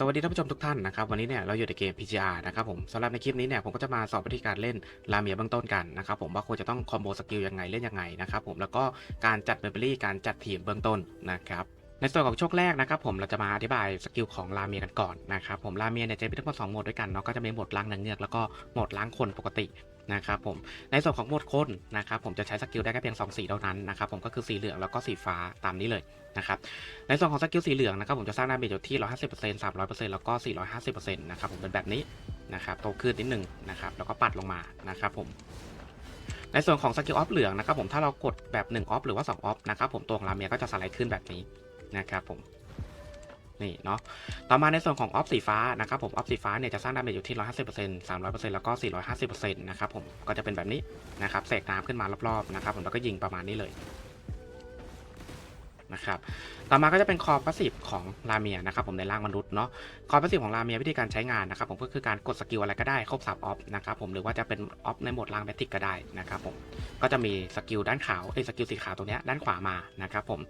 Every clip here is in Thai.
สวัสดีท่านผู้ชมทุกท่านนะครับวันนี้เนี่ยเราอยู่ในเกม PGR นะครับผมสำหรับในคลิปนี้เนี่ยผมก็จะมาสอนวิธีการเล่นลาเมียเบื้องต้นกันนะครับผมว่าควรจะต้องคอมโบสกิลยังไงเล่นยังไงนะครับผมแล้วก็การจัดเมมโมรี่การจัดทีมเบื้องต้นนะครับในส่วนของช่วงแรกนะครับผมเราจะมาอธิบายสกิลของลาเมียกันก่อนนะครับผมลาเมียเนี่ยจะมีทั้งหมดสองโหมดด้วยกันเนาะก็จะมีโหมดล้างนางเงือกแล้วก็โหมดล้างคนปกติ นะครับผมในส่วนของหมดคนนะครับผมจะใช้สกิลได้แค่เพียงสองสีเท่านั้นนะครับผมก็คือสีเหลืองแล้วก็สีฟ้าตามนี้เลยนะครับในส่วนของสกิลสีเหลืองนะครับผมจะสร้างดาเมจอยู่ที่ 150% 300%แล้วก็ 450%นะครับผมเป็นแบบนี้นะครับโตขึ้นนิดหนึ่งนะครับแล้วก็ปัดลงมานะครับผมในส่วนของสกิลออฟเหลืองนะครับผมถ้าเรากดแบบ1ออฟหรือว่า2ออฟนะครับผมตัวของลาเมียก็จะสไลด์ขึ้นแบบนี้นะครับผม นี่เนาะต่อมาในส่วนของออฟสีฟ้านะครับผมออฟสีฟ้าเนี่ยจะสร้างดาเมจอยู่ที่ 150% 300%แล้วก็ 450%นะครับผมก็จะเป็นแบบนี้นะครับเสกน้ำขึ้นมารอบๆนะครับผมแล้วก็ยิงประมาณนี้เลย นะครับต่อมาก็จะเป็นคอพาสซีฟของลาเมียนะครับผมในร่างมนุษย์เนาะคอพาสซีฟของลาเมียวิธีการใช้งานนะครับผมก็คือการกดสกิลอะไรก็ได้ครบ3ออฟนะครับผมหรือว่าจะเป็นออฟในโหมดล่างแบติกก็ได้นะครับผมก็จะมีสกิลด้านขาวไอ้สกิลสีขาวตรงเนี้ยด้านขวามานะครับผม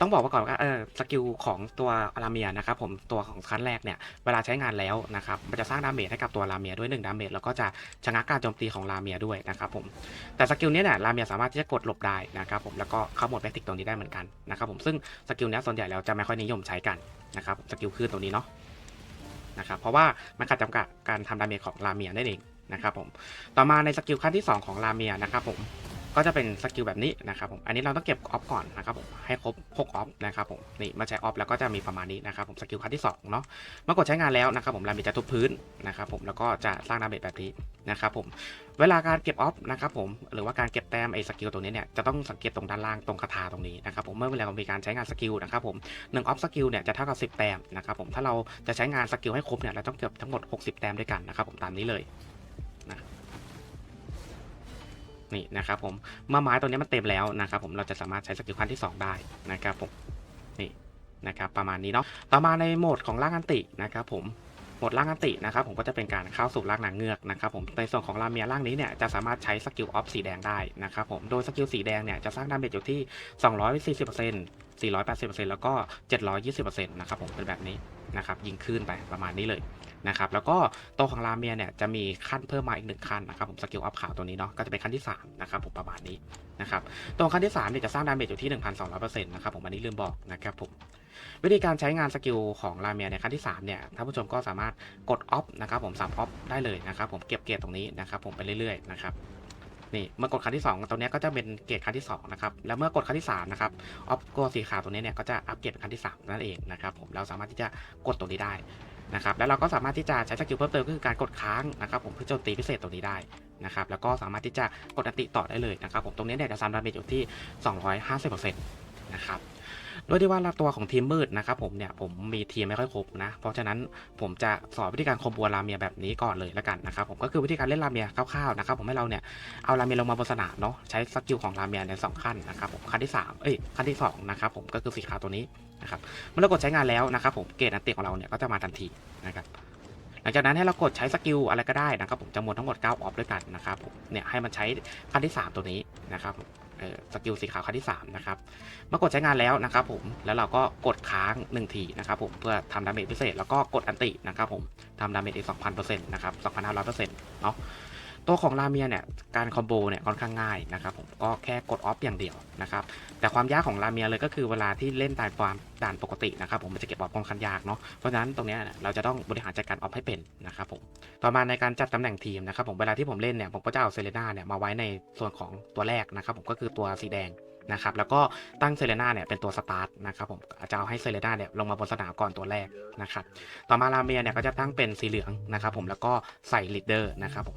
ต้องบอกว่าก่อนว่าเออสกิลของตัวลาเมียนะครับผมตัวของขั้นแรกเนี่ยเวลาใช้งานแล้วนะครับมันจะสร้างดาเมจให้กับตัวลาเมียด้วย1ดาเมจแล้วก็จะชะงักการโจมตีของลาเมียด้วยนะครับผมแต่สกิลนี้เนี่ยลาเมียสามารถที่จะกดหลบได้นะครับผมแล้วก็เข้าโหมดแบติกตรงนี้ได้เหมือนกันนะครับผมซึ่งสกิลนี้ส่วนใหญ่แล้วจะไม่ค่อยนิยมใช้กันนะครับสกิลคลื่นตรงนี้เนาะนะครับเพราะว่ามันขัดจำกัดการทำดาเมจของลาเมียนั่นเองนะครับผมต่อมาในสกิลขั้นที่ 2 ของลาเมียนะครับผม ก็จะเป็นสกิลแบบนี้นะครับผมอันนี้เราต้องเก็บออฟก่อนนะครับผมให้ครบ6ออฟนะครับผมนี่มาใช้ออฟแล้วก็จะมีประมาณนี้นะครับผมสกิลขั้นที่2เนาะเมื่อกดใช้งานแล้วนะครับผมลาเมีจะทุบพื้นนะครับผมแล้วก็จะสร้างดาเมจแบบนี้นะครับผมเวลาการเก็บออฟนะครับผมหรือว่าการเก็บแต้มไอ้สกิลตรงนี้เนี่ยจะต้องสังเกตตรงด้านล่างตรงคาถาตรงนี้นะครับผมเมื่อเวลาเรามีการใช้งานสกิลนะครับผมหนึ่งออฟสกิลเนี่ยจะเท่ากับ 10 แต้มนะครับผมถ้าเราจะใช้งานสกิลให้ครบเนี่ยเราต้องเก็บทั้งหมด 60 แต้มด้วยกันนะครับผมตามนี้เลยนะ นี่นะครับผมเมื่อไม้ตัวนี้มันเต็มแล้วนะครับผมเราจะสามารถใช้สกิลขั้นที่ 2 ได้นะครับผมนี่นะครับประมาณนี้เนาะต่อมาในโหมดของล่างอันตินะครับผมโหมดล่างอันตินะครับผมก็จะเป็นการเข้าสู่ร่างนางเงือกนะครับผมในส่วนของลาเมียร่างนี้เนี่ยจะสามารถใช้สกิลออฟสีแดงได้นะครับผมโดยสกิลสีแดงเนี่ยจะสร้างดาเมจอยู่ที่ 240% 480%แล้วก็ 720%นะครับผมเป็นแบบนี้นะครับยิงขึ้นไปประมาณนี้เลย นะครับแล้วก็ตัวของลาเมียเนี่ยจะมีขั้นเพิ่มมาอีกหนึ่งขั้นนะครับผมสกิลออฟขาวตัวนี้เนาะก็จะเป็นขั้นที่3นะครับผมประมาณนี้นะครับตัวขั้นที่3เนี่ยจะสร้างดาเมจอยู่ที่ 1,200%นะครับผมอันนี้ลืมบอกนะครับผมวิธีการใช้งานสกิลของลาเมียในขั้นที่3เนี่ยท่านผู้ชมก็สามารถกดออฟนะครับผมสับออฟได้เลยนะครับผมเก็บเกียรตรงนี้นะครับผมไปเรื่อยๆนะครับนี่เมื่อกดครั้งที่2ตรงเนี้ก็จะเป็นเกรครั้งที่2นะครับแล้วเมื่อกดครั้งที่3นะครับออฟตัวสีขาวตรงนี้เนี่ยก็จะอัปเกรดเป็นครั้งที่3นั่นเองนะครับผมเราสามารถที่จะกดตรงนี้ได้ นะครับแล้วเราก็สามารถที่จะใช้สกิลเพิ่มเติมก็คือการกดค้างนะครับผมเพื่อโจมตีพิเศษตรงนี้ได้นะครับแล้วก็สามารถที่จะกดอัติต่อได้เลยนะครับผมตรงนี้เนี่ยจะซ้ำดาเมจอยู่ที่ 250%นะครับด้วยที่ว่าตัวของทีมมืดนะครับผมเนี่ยผมมีทีมไม่ค่อยครบนะ เพราะฉะนั้นผมจะสอนวิธีการคอมโบลาเมียแบบนี้ก่อนเลยแล้วกันนะครับผมก็คือวิธีการเล่นลาเมียคร่าวๆนะครับผมให้เราเนี่ยเอาลาเมียลงมาบนสนามเนาะใช้สกิลของลาเมียในสองขั้นนะครับผมขั้นที่สามเอ้ยขั้นที่สองนะครับผมก็คือสีขาวตัวนี้นะครับเมื่อเรากดใช้งานแล้วนะครับผมเกรดอันเตะของเราเนี่ยก็จะมาทันทีนะครับหลังจากนั้นให้เรากดใช้สกิลอะไรก็ได้นะครับผมจำนวนทั้งหมด9ออฟด้วยกันนะครับผมเนี่ยให้มันใช้ขั้นที่ 3 ตัวนี้นะครับ สกิลสีขาวขั้นที่3นะครับเมื่อกดใช้งานแล้วนะครับผมแล้วเราก็กดค้าง 1 ทีนะครับผมเพื่อทำดาเมจพิเศษ แล้วก็กดอันตินะครับผมทำดาเมจอีก2,000%นะครับ2,500%เนาะ ตัวของราเมียเนี่ยการคอมโบเนี่ยค่อนข้างง่ายนะครับผมก็แค่กดออฟอย่างเดียวนะครับแต่ความยากของราเมียเลยก็คือเวลาที่เล่นตามความด่านปกตินะครับผมมันจะเก็บออฟค่อนข้างยากเนาะเพราะฉะนั้นตรงนี้เราจะต้องบริหารจัดการออฟให้เป็นนะครับผมต่อมาในการจัดตำแหน่งทีมนะครับผมเวลาที่ผมเล่นเนี่ยผมก็จะเอาเซเลน่าเนี่ยมาไว้ในส่วนของตัวแรกนะครับผมก็คือตัวสีแดง นะครับแล้วก็ตั้งเซเลน่าเนี่ยเป็นตัวสตาร์ทนะครับผมจะเอาให้เซเลน่าเนี่ยลงมาบนสนามก่อนตัวแรกนะครับต่อมาลาเมียเนี่ยก็จะตั้งเป็นสีเหลืองนะครับผมแล้วก็ใส่ลีดเดอร์นะครับผม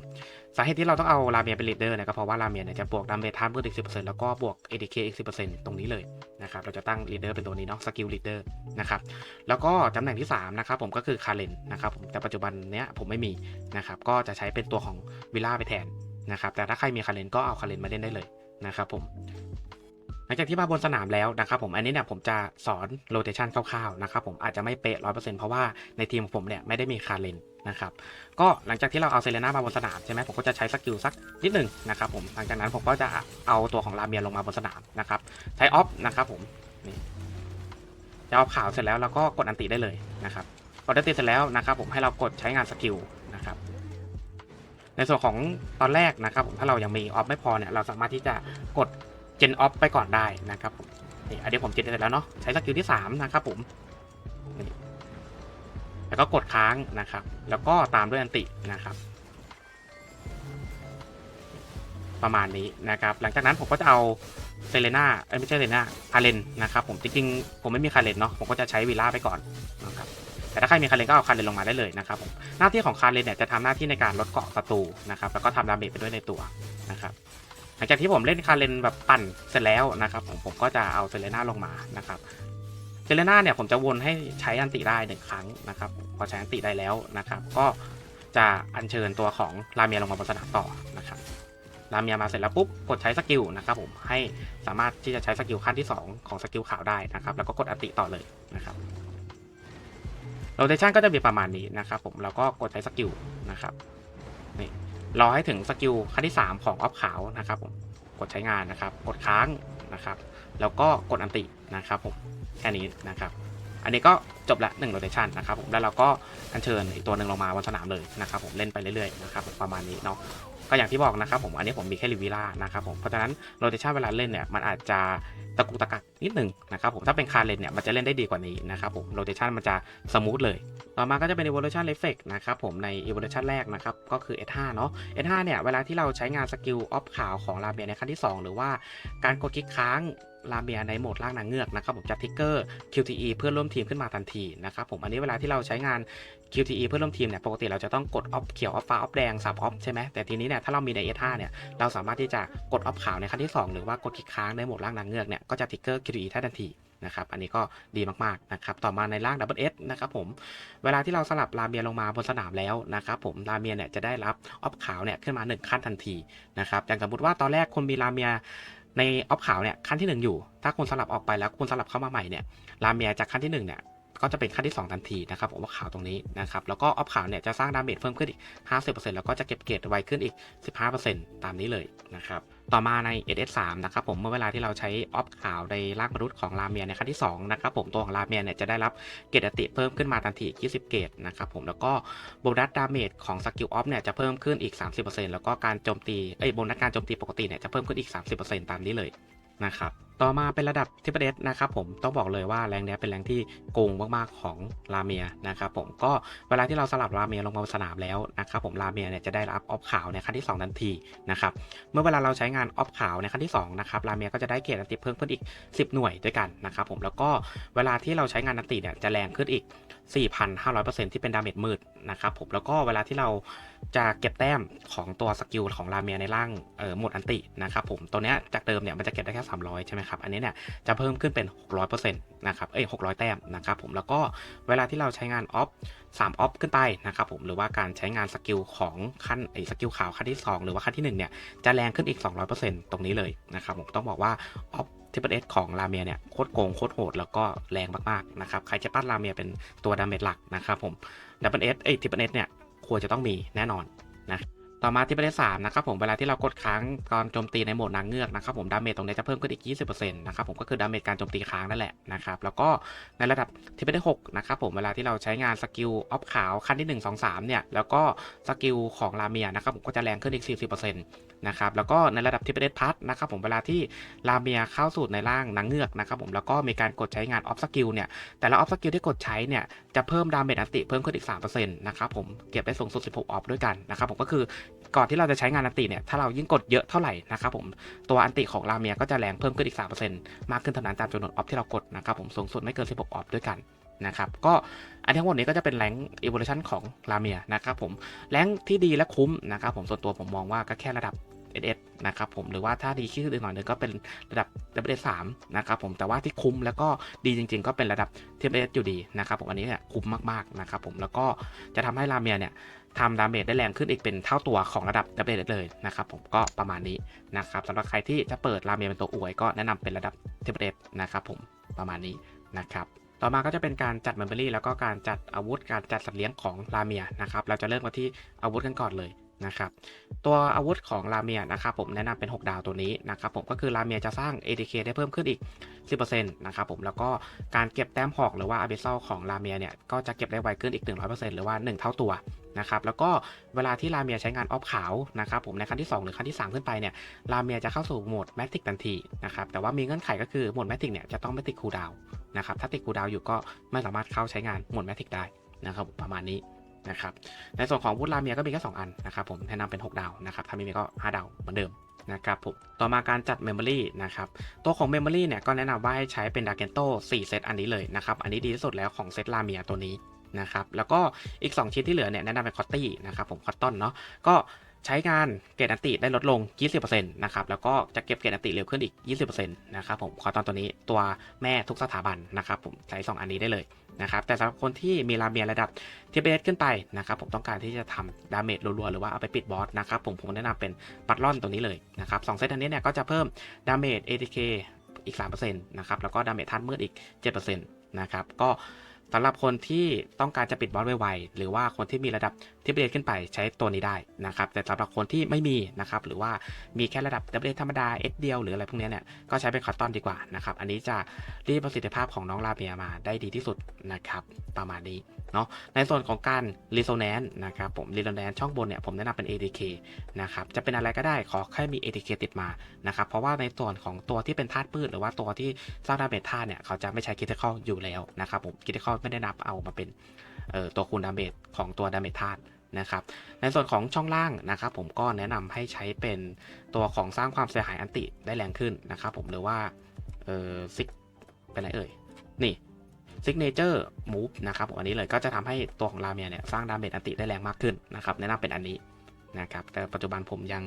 สาเหตุที่เราต้องเอาลาเมียเป็นลีดเดอร์เนี่ยก็เพราะว่าลาเมียเนี่ยจะบวกดาเมจท่านเพิ่มอีกสิแล้วก็บวก ADK อีกสิตรงนี้เลยนะครับเราจะตั้งลีดเดอร์เป็นตัวนี้เนาะสกิลลีดเดอร์นะครับแล้วก็ตำแหน่งที่3นะครับผมก็คือคาเลนนะครับผมแต่ปัจจุบันเนี้ยผมไม่มีนะครับก็จะใช้เป็นตัวของวิลล่าไปแทนนะครับแต่ถ้าใครมีคาเลนก็เอาคาเลนมาเล่นได้เลยนะครับผม ลังจากที่มาบนสนามแล้วนะครับผมอันนี้เนี่ยผมจะสอนโรเตชันคร่าวๆนะครับผมอาจจะไม่เป๊ะร้อยเปอร์เซ็นต์เพราะว่าในทีมของผมเนี่ยไม่ได้มีคาเลนนะครับก็หลังจากที่เราเอาเซเลน่ามาบนสนามใช่ไหมผมก็จะใช้สกิลสักนิดหนึ่งนะครับผมหลังจากนั้นผมก็จะเอาตัวของลาเมียลงมาบนสนามนะครับใช้ออฟนะครับผมนี่จะเอาขาวเสร็จแล้วเราก็กดอันติได้เลยนะครับกดอันติเสร็จแล้วนะครับผมให้เรากดใช้งานสกิลนะครับในส่วนของตอนแรกนะครับผมถ้าเรายังมีออฟไม่พอเนี่ยเราสามารถที่จะกด เจนออฟไปก่อนได้นะครับผมนี่อันนี้ผมเจนเสร็จแล้วเนาะใช้สกิลที่สามนะครับผมนี่แล้วก็กดค้างนะครับ แล้วก็ตามด้วยอันตินะครับ ประมาณนี้นะครับ หลังจากนั้นผมก็จะเอาเซเลน่าไม่ใช่เซเลน่าคาเลนนะครับผมจริงๆผมไม่มีคาเลนเนาะผมก็จะใช้วีล่าไปก่อนนะครับแต่ถ้าใครมีคาเลนก็เอาคาเลนลงมาได้เลยนะครับผมหน้าที่ของคาเลนเนี่ยจะทำหน้าที่ในการลดเกาะศัตรูนะครับแล้วก็ทำดาเมจไปด้วยในตัวนะครับ หลังจากที่ผมเล่นคาเลนแบบปั่นเสร็จแล้วนะครับผมผมก็จะเอาเซเลน่าลงมานะครับเซเลน่าเนี่ยผมจะวนให้ใช้อันติได้หนึ่งครั้งนะครับพอใช้อันติได้แล้วนะครับ ก็จะอัญเชิญตัวของลาเมียลงมาบนสนามต่อนะครับลาเมียมาเสร็จแล้วปุ๊บกดใช้สกิลนะครับผมให้สามารถที่จะใช้สกิลขั้นที่ 2 ของสกิลขาวได้นะครับ แล้วก็กดอัติต่อเลยนะครับโรเ t ชันก็จะมีประมาณนี้นะครับผมแล้วก็กดใช้สกิลนะครับนี่ รอให้ถึงสกิลขั้นที่ 3 ของออฟขาวนะครับผมกดใช้งานนะครับ กดค้างนะครับ แล้วก็กดอันตินะครับผมแค่นี้นะครับอันนี้ก็จบละ1 rotation นะครับผมแล้วเราก็อัญเชิญอีกตัวหนึ่งลงมาบนสนามเลยนะครับผมเล่นไปเรื่อยๆนะครับผมประมาณนี้เนาะ ก็อย่างที่บอกนะครับผมอันนี้ผมมีแค่ลิวิล่านะครับผมเพราะฉะนั้นโรเตชันเวลาเล่นเนี่ยมันอาจจะตะกุกตะกักนิดหนึ่งนะครับผมถ้าเป็นคาร์เลนเนี่ยมันจะเล่นได้ดีกว่านี้นะครับผมโรเตชันมันจะสมูทเลย ต่อมาก็จะเป็น evolution effect นะครับผมใน evolution แรกนะครับก็คือ S5 เนาะ S5 เนี่ยเวลาที่เราใช้งานสกิลออฟขาวของลาเมียในขั้นที่ 2 หรือว่าการกดคลิกค้าง ลาเมียในโหมดล่างนางเงือกนะครับผมจะทิกเกอร์ QTE เพื่อนร่วมทีมขึ้นมาทันทีนะครับผมอันนี้เวลาที่เราใช้งาน QTE เพื่อนร่วมทีมเนี่ยปกติเราจะต้องกดออฟเขียวออฟฟ้าออฟแดงสับออฟใช่ไหมแต่ทีนี้เนี่ยถ้าเรามีใน S5 เนี่ยเราสามารถที่จะกดออฟขาวในขั้นที่ 2 หรือว่ากดคลิกค้างในโหมดล่างนางเงือกเนี่ยก็จะทิกเกอร์ QTE ทันทีนะครับอันนี้ก็ดีมากๆนะครับต่อมาในล่าง Double S นะครับผมเวลาที่เราสลับลาเมียลงมาบนสนามแล้วนะครับผมลาเมียเนี่ยจะได้รับออฟขาวเนี่ยขึ้นมา 1 ขั้นทันทีนะครับอย่างสมมติว่าตอนแรกคุณมีลาเมีย ในออฟขาวเนี่ยขั้นที่ 1 อยู่ ถ้าคุณสลับออกไปแล้วคุณสลับเข้ามาใหม่เนี่ยลาเมียจากขั้นที่1เนี่ยก็จะเป็นขั้นที่ 2 ทันทีนะครับผมว่าขาวตรงนี้นะครับแล้วก็ออฟขาวเนี่ยจะสร้างดาเมจเพิ่มขึ้นอีก 50%แล้วก็จะเก็บเกรดไวขึ้นอีก 15%ตามนี้เลยนะครับ ต่อมาใน SS3 นะครับผมเมื่อเวลาที่เราใช้ออฟขาวในร่างมนุษย์ของลาเมียในขั้นที่2นะครับผมตัวของลาเมียเนี่ยจะได้รับเกรดอติเพิ่มขึ้นมาทันทีอีก 20 เกรดนะครับผมแล้วก็โบนัสดาเมจของสกิลออฟเนี่ยจะเพิ่มขึ้นอีก 30%แล้วก็การโจมตีเอ้ยโบนัสการโจมตีปกติเนี่ยจะเพิ่มขึ้นอีก 30%ตามนี้เลยนะครับ ต่อมาเป็นระดับทิปเดสนะครับผมต้องบอกเลยว่าแรงเนี้ยเป็นแรงที่โกงมากๆของลาเมียนะครับผมก็เวลาที่เราสลับลาเมียลงมาสนามแล้วนะครับผมลาเมียเนี่ยจะได้รับออฟขาวในขั้นที่2ทันทีนะครับเมื่อเวลาเราใช้งานออฟขาวในขั้นที่2นะครับลาเมียก็จะได้เกรดอันติเพิ่มขึ้นอีก 10 หน่วยด้วยกันนะครับผมแล้วก็เวลาที่เราใช้งานอันติเนี่ยจะแรงขึ้นอีก 4,500%ที่เป็นดาเมจมืดนะครับผมแล้วก็เวลาที่เราจะเก็บแต้มของตัวสกิลของลาเมียในร่างเอ่อหมดอันตินะครับผมตัวเนี้ยจากเดิมเนี่ยมันจะเก็บได้แค่ 300 ใช่ไหมครับ อันนี้เนี่ยจะเพิ่มขึ้นเป็น 600%นะครับเอ้ย600 แต้มนะครับผมแล้วก็เวลาที่เราใช้งานออฟ3ออฟขึ้นไปนะครับผมหรือว่าการใช้งานสกิลของขั้นไอ้สกิลขาวขั้นที่ 2 หรือว่าขั้นที่1เนี่ยจะแรงขึ้นอีก 200%ตรงนี้เลยนะครับผมต้องบอกว่าออฟ ทิปเปิลเอสของลาเมียเนี่ยโคตรโกงโคตรโหดแล้วก็แรงมากๆนะครับใครจะปั้นลาเมียเป็นตัวดาเมจหลักนะครับผมดับเบิลเอสเอ้ยทิปเปิลเอสเนี่ยควรจะต้องมีแน่นอนนะ ต่อมาที่ประเด็นสามนะครับผมเวลาที่เรากดค้างตอนโจมตีในโหมดนางเงือกนะครับผมดาเมจตรงนี้จะเพิ่มขึ้นอีก 20%นะครับผมก็คือดาเมจการโจมตีค้างนั่นแหละนะครับแล้วก็ในระดับที่ประเด็นหกนะครับผมเวลาที่เราใช้งานสกิลออฟขาวขั้นที่ 1 2 3เนี่ยแล้วก็สกิลของลาเมียนะครับผมก็จะแรงขึ้นอีก 40%นะครับแล้วก็ในระดับที่ประเด็นพัทนะครับผมเวลาที่ลาเมียเข้าสู่ในร่างนางเงือกนะครับผมแล้วก็มีการกดใช้งานออฟสกิลเนี่ยแต่ละออฟสกิลที่กดใช้เนี่ยจะเพิ่มดาเมจอันติเพิ่มขึ้นอีก3%นะครับผมเก็บได้สูงสุด 16ออฟด้วยกันนะครับผมก็คือก่อนที่เราจะใช้งานอันติเนี่ย ถ้าเรายิ่งกดเยอะเท่าไหร่นะครับผม ตัวอันติของลาเมียก็จะแรงเพิ่มขึ้นอีก 3%มากขึ้นเท่านั้นตามจำนวนออฟที่เรากดนะครับผม สูงสุดไม่เกิน 16 ออฟด้วยกันนะครับ ก็อันทั้งหมดนี้ก็จะเป็นแรงอี o ว u ชันของลาเมียนะครับผม แรงที่ดีและคุ้มนะครับผม ส่วนตัวผมมองว่าก็แค่ระดับ SS นะครับผมหรือว่าถ้าดีขึ้นอีกหน่อยหนึงก็เป็นระดับ WS 3นะครับผมแต่ว่าที่คุ้มแล้วก็ดีจริง ๆ ก็เป็นระดับ TS อยู่ดีนะครับผมอันนี้เนี่ยคุ้มมากๆนะครับผมแล้วก็จะทำให้ลาเมียเนี่ยทำดาเมจได้แรงขึ้นอีกเป็นเท่าตัวของระดับดับเลเลยนะครับผมก็ประมาณนี้นะครับสำหรับใครที่จะเปิดราเมียเป็นตัวอวยก็แนะนำเป็นระดับเทปเดนะครับผมประมาณนี้นะครับต่อมาก็จะเป็นการจัดเมมโมรี่แล้วก็การจัดอาวุธการจัดสัตว์เลี้ยงของราเมียนะครับ เราจะเริ่มกันที่อาวุธกันก่อนเลย นะครับตัวอาวุธของลาเมียนะครับผมแนะนำเป็น 6 ดาวตัวนี้นะครับผมก็คือลาเมียจะสร้าง ADK ได้เพิ่มขึ้นอีก 10%นะครับผมแล้วก็การเก็บแต้มหอกหรือว่าอาเบซลของลาเมียเนี่ยก็จะเก็บได้ไวขึ้นอีก 100%หรือว่า 1 เท่าตัวนะครับแล้วก็เวลาที่ลาเมียใช้งานออฟขาวนะครับผมในขั้นที่ 2 หรือขั้นที่ 3 ขึ้นไปเนี่ยลาเมียจะเข้าสู่โหมดแมทติกทันทีนะครับแต่ว่ามีเงื่อนไขก็คือโหมดแมทติกเนี่ยจะต้องไม่ติดคูดาวนะครับถ้าติดคูดาวอยู่ก็ไม่สามารถเข้าใช้งานโหมดแมทติกได้นะครับประมาณนี้ นะครับในส่วนของวุฒลาเมียก็มีแค่2อันนะครับผมแนะนำเป็น 6 ดาวนะครับถ้าไม่มีก็ 5 ดาวเหมือนเดิมนะครับผมต่อมาการจัดเมมโมรีนะครับตัวของ Memory เนี่ยก็แนะนำว่าให้ใช้เป็น d a r k e n t o 4เซตอันนี้เลยนะครับอันนี้ดีที่สุดแล้วของเซตลาเมียตัวนี้นะครับแล้วก็อีก 2 ชิ้นที่เหลือเนี่ยแนะนำเป็นคอตตี้นะครับผมคอตตอนเนาะก็ ใช้งานเกรดอันติได้ลดลง 20%นะครับ แล้วก็จะเก็บเกรดอันติเร็วขึ้นอีก 20%นะครับผมคอตอนตัวนี้ตัวแม่ทุกสถาบันนะครับผม ใช้ 2 อันนี้ได้เลยนะครับ แต่สำหรับคนที่มีลาเมียระดับเทีเบสขึ้นไปนะครับ ผมต้องการที่จะทำดาเมจรัวๆ หรือว่าเอาไปปิดบอสนะครับผม ผมแนะนำเป็นปัดล่อนตัวนี้เลยนะครับสองเซตอันนี้เนี่ยก็จะเพิ่มดาเมจ ATK อีก 3%นะครับ แล้วก็ดาเมจท่านมืดอีก 7%นะครับ ก็ สำหรับคนที่ต้องการจะปิดบอสไวๆหรือว่าคนที่มีระดับทิปเดขึ้นไปใช้ตัวนี้ได้นะครับ แต่สำหรับคนที่ไม่มีนะครับหรือว่ามีแค่ระดับดับเบิลธรรมดาเอสเดียวหรืออะไรพวกนี้เนี่ยก็ใช้เป็นคอตตอนดีกว่านะครับ อันนี้จะรีดประสิทธิภาพของน้องลาเมียมาได้ดีที่สุดนะครับประมาณนี้เนาะในส่วนของการรีโซแนนซ์นะครับผมรีโซแนนซ์ช่องบนเนี่ยผมแนะนำเป็น ADK นะครับจะเป็นอะไรก็ได้ขอแค่มี ADK ติดมานะครับเพราะว่าในส่วนของตัวที่เป็นธาตุพืชหรือว่าตัวที่สร้างดาเมจธาตุเนี่ยเขาจะไม่ใช้คิ t คอลอยู่แล้วนะครับผมคิ t คอลไม่ได้นับเอามาเป็นตัวคูณดาเมจของตัวดาเมจธาตุนะครับ ในส่วนของช่องล่างนะครับผมก็แนะนำให้ใช้เป็นตัวของสร้างความเสียหายอันติได้แรงขึ้นนะครับผมหรือว่าเออซิกเป็นไรเอ่ย นี่ Signature Move นะครับผมอันนี้เลยก็จะทำให้ตัวของราเมียเนี่ยสร้างดาเมจอันติได้แรงมากขึ้นนะครับแนะนำเป็นอันนี้นะครับแต่ปัจจุบันผมยัง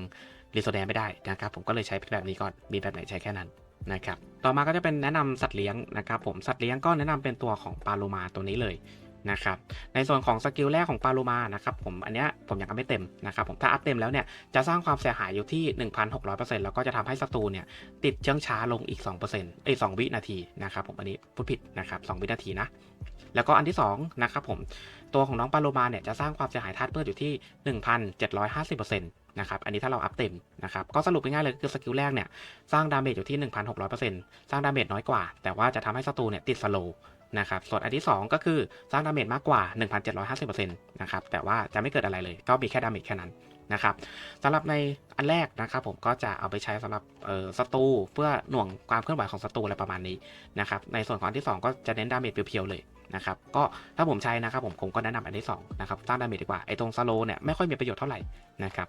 รีโซแดนไม่ได้นะครับผมก็เลยใช้แบบนี้ก่อนมีแบบไหนใช้แค่นั้น นะครับ ต่อมาก็จะเป็นแนะนำสัตว์เลี้ยงนะครับผม สัตว์เลี้ยงก็แนะนำเป็นตัวของปลาโลมาตัวนี้เลยนะครับ ในส่วนของสกิลแรกของปลาโลมานะครับผม อันเนี้ยผมยังอัพไม่เต็มนะครับผม ถ้าอัพเต็มแล้วเนี่ยจะสร้างความเสียหายอยู่ที่ 1,600%แล้วก็จะทำให้ศัตรูเนี่ยติดเชื้องช้าลงอีก 2%เอ้ย2วินาทีนะครับผมอันนี้พูดผิดนะครับ2วินาทีนะ แล้วก็อันที่2นะครับผม ตัวของน้องปาโลมาเนี่ยจะสร้างความเสียหายธาตุพืชอยู่ที่ 1,750%น นะครับ อันนี้ถ้าเราอัพเต็มนะครับ ก็สรุปง่ายๆเลยคือสกิลแรกเนี่ยสร้างดาเมจอยู่ที่ 1,600%สร้างดาเมจน้อยกว่า แต่ว่าจะทำให้ศัตรูเนี่ยติดสโลนะครับ ส่วนอันที่ 2 ก็คือสร้างดาเมจมากกว่า 1,750%นะครับ แต่ว่าจะไม่เกิดอะไรเลย ก็มีแค่ดาเมจแค่นั้นนะครับสำหรับในอันแรกนะครับผมก็จะเอาไปใช้สำหรับ ศัตรูเพื่อหน่วงความเคลื่อนไหวของศัตรูอะไรประมาณนี้นะครับในส่วนของอันที่ 2 ก็จะเน้นดาเมจเพียวๆเลยนะครับก็ถ้าผมใช้นะครับผมผมก็แนะนำอันที่2นะครับสร้างดาเมจดีกว่าไอ้ตรงสโลเนี่ยไม่ค่อยมีประโยชน์เท่าไหร่นะครับ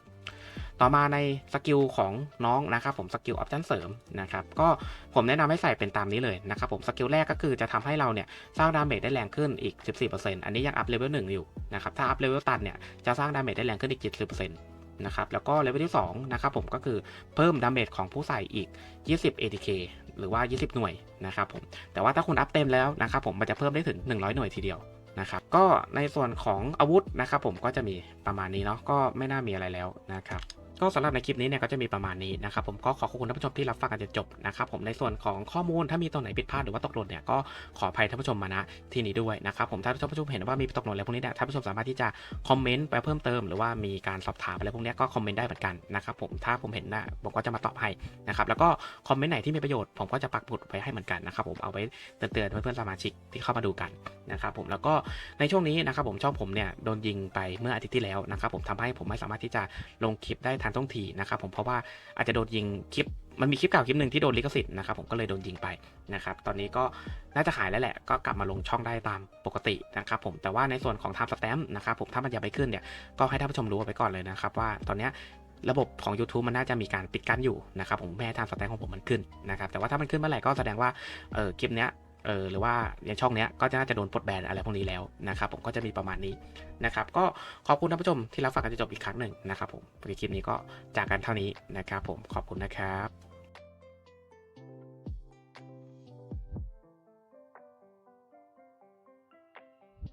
ต่อมาในสกิลของน้องนะครับผมสกิลออปชั่นเสริมนะครับก็ผมแนะนำให้ใส่เป็นตามนี้เลยนะครับผมสกิลแรกก็คือจะทำให้เราเนี่ยสร้างดาเมจได้แรงขึ้นอีก 14%อันนี้ยังอัพเลเวล1อยู่นะครับถ้าอัพเลเวลตันเนี่ยจะสร้างดาเมจได้แรงขึ้นอีก 70%น นะครับแล้วก็เลเวลที่2นะครับผมก็คือเพิ่มดาเมจของผู้ใส่อีก 20 ATK หรือว่า 20 หน่วยนะครับผมแต่ว่าถ้าคุณอัพเต็มแล้วนะครับผมมันจะเพิ่มได้ถึง 100 หน่วยทีเดียวนะครับก็ในส่วนของอาวุธนะครับผมก็จะมีประมาณนี้เนาะก็ไม่น่ามีอะไรแล้วนะครับ ก็สำหรับในคลิปนี้เนี่ยก็จะมีประมาณนี้นะครับผมก็ขอขอบคุณท่านผู้ชมที่รับฟังกันจนจบนะครับผมในส่วนของข้อมูลถ้ามีตรงไหนผิดพลาดหรือว่าตกหล่นเนี่ยก็ขออภัยท่านผู้ชมมาณที่นี้ด้วยนะครับผมถ้าท่านผู้ชมเห็นว่ามีตกหล่นอะไรพวกนี้เนี่ยท่านผู้ชมสามารถที่จะคอมเมนต์ไปเพิ่มเติมหรือว่ามีการสอบถามอะไรพวกนี้ก็คอมเมนต์ได้เหมือนกันนะครับผมถ้าผมเห็นนะผมก็จะมาตอบให้นะครับแล้วก็คอมเมนต์ไหนที่มีประโยชน์ผมก็จะปักหมุดไว้ให้เหมือนกันนะครับผมเอาไว้เตือนเพื่อนๆสมาชิกที่เข้ามาดูกันนะครับผมแล้วก็ในช่วงนี้นะครับผมช่องผมเนี่ยโดนยิงไปเมื่ออาทิตย์ที่แล้วนะครับผมทำให้ผมไม่สามารถที่จะลงคลิปได้ทันท่วงทีนะครับผมเพราะว่าอาจจะโดนยิงคลิปมันมีคลิปเก่าคลิปหนึ่งที่โดนลิขสิทธิ์นะครับผมก็เลยโดนยิงไปนะครับตอนนี้ก็น่าจะหายแล้วแหละ ก็กลับมาลงช่องได้ตามปกตินะครับผมแต่ว่าในส่วนของ time stamp นะครับผมถ้ามันยังไม่ขึ้นเนี่ยก็ให้ท่านผู้ชมรู้ไว้ก่อนเลยนะครับว่าตอนนี้ระบบของ YouTube มันน่าจะมีการปิดกั้นอยู่นะครับผมไม่ทางสแตนของผมมันขึ้นนะครับแต่ว่าถ้ามันขึ้นเมื่อไหร่ก็แสดงว่าเออคลิปเนี้ย เออหรือว่าในช่องเนี้ยก็จะน่าจะโดนปลดแบนอะไรพวกนี้แล้วนะครับผมก็จะมีประมาณนี้นะครับก็ขอบคุณท่านผู้ชมที่รับฟังกันจนจบอีกครั้งหนึ่งนะครับผมในคลิปนี้ก็จากกันเท่านี้นะครับผมขอบคุณนะครับ